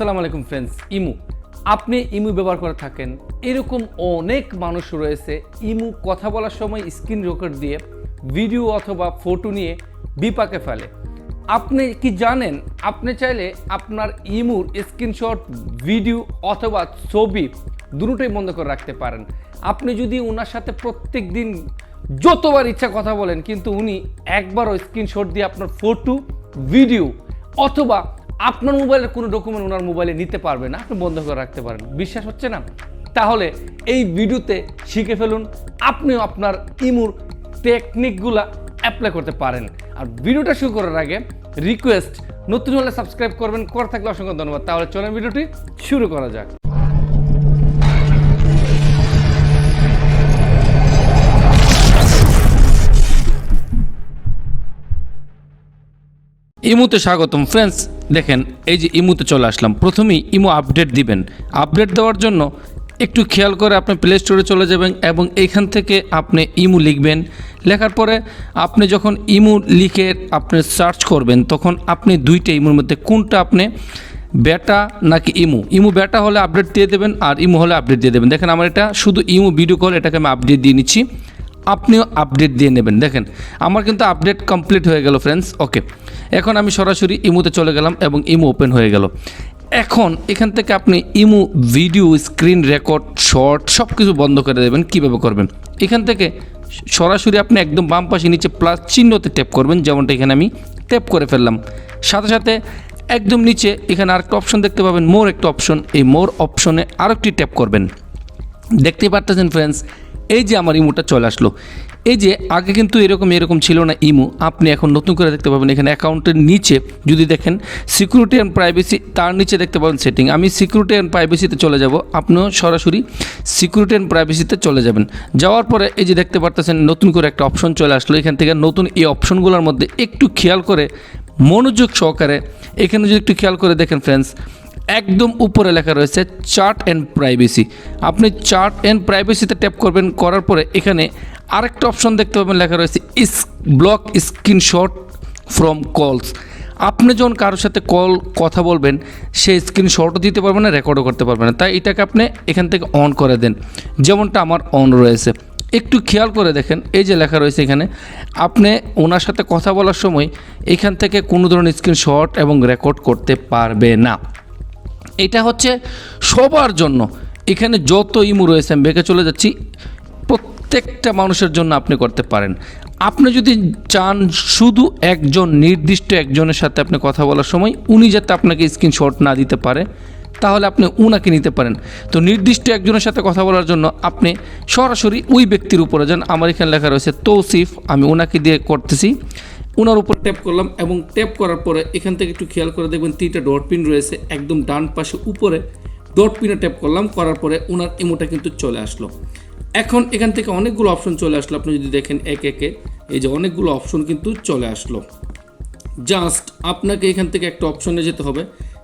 আসসালামু আলাইকুম ফ্রেন্ডস ইমু। আপনি ইমু ব্যবহার করে থাকেন। এরকম অনেক মানুষ রয়েছে ইমু কথা বলার সময় স্ক্রিন রেকর্ড দিয়ে ভিডিও অথবা ফটো নিয়ে বিপাকে ফেলে। আপনি কি জানেন? আপনি চাইলে আপনার ইমুর স্ক্রিনশট ভিডিও অথবা ছবি দুটোই বন্ধ করে রাখতে পারেন। আপনি যদি ওনার সাথে প্রত্যেক দিন যতবার ইচ্ছা কথা বলেন, কিন্তু উনি একবারও স্ক্রিনশট দিয়ে আপনার ফটো ভিডিও অথবা আপনার মোবাইলের কোনো ডকুমেন্ট ওনার মোবাইলে নিতে পারবে না, আপনি বন্ধ করে রাখতে পারেন। বিশ্বাস হচ্ছে না? তাহলে এই ভিডিওতে শিখে ফেলুন, আপনিও আপনার ইমুর টেকনিকগুলা অ্যাপ্লাই করতে পারেন। আর ভিডিওটা শুরু করার আগে রিকোয়েস্ট নতুন হলে সাবস্ক্রাইব করবেন, করে থাকলে অসংখ্য ধন্যবাদ। তাহলে চলেন ভিডিওটি শুরু করা যাক। ইমুতে স্বাগতম। ফ্রেন্ডস দেখেন, এই যে ইমুতে চলে আসলাম। প্রথমেই ইমো আপডেট দিবেন। আপডেট দেওয়ার জন্য একটু খেয়াল করে আপনি প্লে স্টোরে চলে যাবেন এবং এইখান থেকে আপনি ইমু লিখবেন। লেখার পরে আপনি যখন ইমু লিখে আপনি সার্চ করবেন, তখন আপনি দুইটা ইমুর মধ্যে কোনটা আপনি বেটা নাকি ইমু? ইমু বেটা হলে আপডেট দিয়ে দেবেন আর ইমু হলে আপডেট দিয়ে দেবেন। দেখেন, আমার এটা শুধু ইমু ভিডিও কল এটাকে আমি আপডেট দিয়ে নিচ্ছি। আপনিও আপডেট দিয়ে নেবেন। দেখেন, আমার কিন্তু আপডেট কমপ্লিট হয়ে গেল ফ্রেন্ডস ওকে এখন আমি সরাসরি ইমুতে চলে গেলাম এবং ইমু ওপেন হয়ে গেল। এখন এখান থেকে আপনি ইমু ভিডিও স্ক্রিন রেকর্ড শর্ট সব কিছু বন্ধ করে দেবেন, কীভাবে করবেন? এখান থেকে সরাসরি আপনি একদম বাম পাশে নিচে প্লাস চিহ্নতে ট্যাপ করবেন, যেমনটা এখানে আমি ট্যাপ করে ফেললাম। সাথে সাথে একদম নিচে এখানে আরেকটা অপশন দেখতে পাবেন মোর একটা অপশন এই মোর অপশনে আরেকটি ট্যাপ করবেন। দেখতেই পারতেছেন ফ্রেন্ডস এই যে আমার ইমুটা চলে আসলো। এই যে আগে কিন্তু এরকম এরকম ছিল না ইমু, আপনি এখন নতুন করে দেখতে পাবেন এখানে অ্যাকাউন্টের নিচে যদি দেখেন সিকিউরিটি অ্যান্ড প্রাইভেসি তার নিচে দেখতে পাবেন সেটিং আমি সিকিউরিটি অ্যান্ড প্রাইভেসিতে চলে যাব, আপনিও সরাসরি সিকিউরিটি অ্যান্ড প্রাইভেসিতে চলে যাবেন। যাওয়ার পরে এই যে দেখতে পারতেছেন নতুন করে একটা অপশন চলে আসলো, এখান থেকে নতুন এই অপশনগুলোর মধ্যে একটু খেয়াল করে মনোযোগ সহকারে, এখানে যদি একটু খেয়াল করে দেখেন ফ্রেন্ডস একদম উপরে লেখা রয়েছে চার্ট অ্যান্ড প্রাইভেসি। আপনি চার্ট অ্যান্ড প্রাইভেসিতে ট্যাপ করবেন, করার পরে এখানে আরেকটা অপশন দেখতে পাবেন, লেখা রয়েছে ইস, ব্লক স্ক্রিনশট ফ্রম কলস। আপনি যখন কারোর সাথে কল, কথা বলবেন সে স্ক্রিনশটও দিতে পারবেন না, রেকর্ডও করতে পারবে না। তাই এটাকে আপনি এখান থেকে অন করে দেন। যেমনটা আমার অন রয়েছে। একটু খেয়াল করে দেখেন, এই যে লেখা রয়েছে এখানে, আপনি ওনার সাথে কথা বলার সময় এখান থেকে কোনো ধরনের স্ক্রিনশট এবং রেকর্ড করতে পারবে না। এটা হচ্ছে সবার জন্য। এখানে যত ইমু রয়েছে, আমি বেঁকে চলে যাচ্ছি। প্রত্যেকটা মানুষের জন্য আপনি করতে পারেন। আপনি যদি চান শুধু একজন, নির্দিষ্ট একজনের সাথে আপনি কথা বলার সময়, উনি যাতে আপনাকে স্ক্রিনশট না দিতে পারে, তাহলে আপনি উনাকে নিতে পারেন। তো নির্দিষ্ট একজনের সাথে কথা বলার জন্য আপনি সরাসরি ওই ব্যক্তির উপরে যান। আমার এখানে লেখা রয়েছে, তৌসিফ, আমি ওনাকে দিয়ে করতেছি। ওনার উপর ট্যাপ করলাম এবং ট্যাপ করার পরে এখান থেকে একটু খেয়াল করে দেখবেন তিনটা ডট পিন রয়েছে, একদম ডান পাশে উপরে ডট পিনে ট্যাপ করলাম, করার পরে ওনার ইমোটা কিন্তু চলে আসলো। এখন এখান থেকে অনেকগুলো অপশন চলে আসলো, আপনি যদি দেখেন এক একে, এই যে অনেকগুলো অপশন কিন্তু চলে আসলো। জাস্ট আপনাকে এখান থেকে একটা অপশনে যেতে হবে,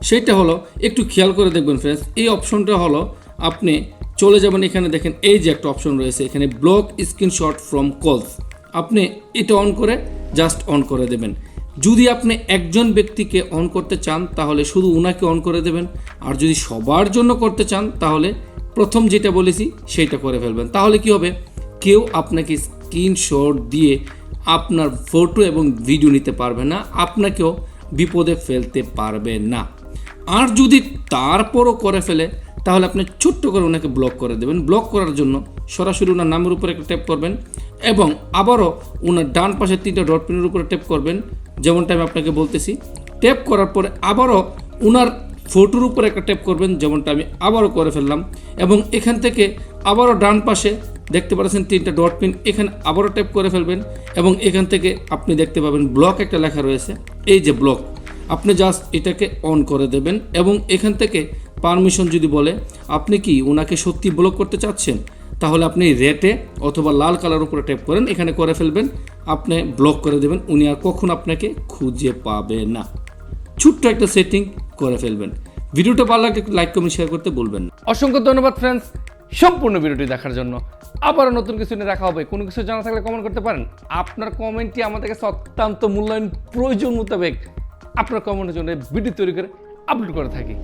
সেটা হলো একটু খেয়াল করে দেখবেন ফ্রেন্ডস এই অপশনটা হলো আপনি চলে যাবেন এখানে দেখেন, এই যে একটা অপশন রয়েছে, এখানে ব্লক স্ক্রিনশট ফ্রম কলস আপনি এটা অন করে জাস্ট অন করে দেবেন। যদি আপনি একজন ব্যক্তিকে অন করতে চান, তাহলে শুধু ওনাকে অন করে দেবেন। আর যদি সবার জন্য করতে চান, তাহলে প্রথম যেটা বলেছি, সেইটা করে ফেলবেন। তাহলে কি হবে? কেউ আপনাকে স্ক্রিনশট দিয়ে আপনার ফটো এবং ভিডিও নিতে পারবে না। আপনাকেও বিপদে ফেলতে পারবে না। আর যদি তারপরও করে ফেলে, তাহলে আপনি ছোট্ট করে ওনাকে ব্লক করে দেবেন। ব্লক করার জন্য সরাসরি ওনার নামের উপরে একটা ট্যাপ করবেন। এবং আবারও ওনার ডান পাশে তিনটা ডট পিনের উপরে ট্যাপ করবেন। যেমনটা আমি আপনাকে বলতেছি। ট্যাপ করার পরে আবারও ওনার ফটোর উপরে একটা ট্যাপ করবেন, যেমনটা আমি আবারও করে ফেললাম। এবং এখান থেকে আবারও ডান পাশে দেখতে পাচ্ছেন তিনটা ডট পিন, এখানে আবারও ট্যাপ করে ফেলবেন। এবং এখান থেকে আপনি দেখতে পাবেন ব্লক একটা লেখা রয়েছে, এই যে ব্লক আপনি জাস্ট এটাকে অন করে দেবেন এবং এখান থেকে পারমিশন যদি বলে, আপনি কি ওনাকে সত্যি ব্লক করতে চাচ্ছেন? তাহলে আপনি রেটে অথবা লাল কালার উপরে ট্যাপ করেন, এখানে করে ফেলবেন। আপনি ব্লক করে দেবেন, উনি আর কখন আপনাকে খুঁজে পাবে না। ছোট্ট একটা সেটিং করে ফেলবেন। ভিডিওটা ভালো লাগলে লাইক কমেন্ট শেয়ার করতে বলবেন না। অসংখ্য ধন্যবাদ ফ্রেন্ডস সম্পূর্ণ ভিডিওটি দেখার জন্য। আবারও নতুন কিছু নিয়ে দেখা হবে। কোনো কিছু জানা থাকলে কমেন্ট করতে পারেন। আপনার কমেন্টটি আমাদের কাছে অত্যন্ত মূল্যায়ন প্রয়োজন মোতাবেক আপনার কমেন্টের জন্য ভিডিও তৈরি করে আপলোড করে থাকি।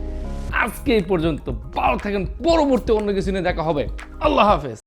আজকে এই পর্যন্ত। ভালো থাকেন পরবর্তী অন্য কিছু নিয়ে দেখা হবে। আল্লাহ হাফেজ।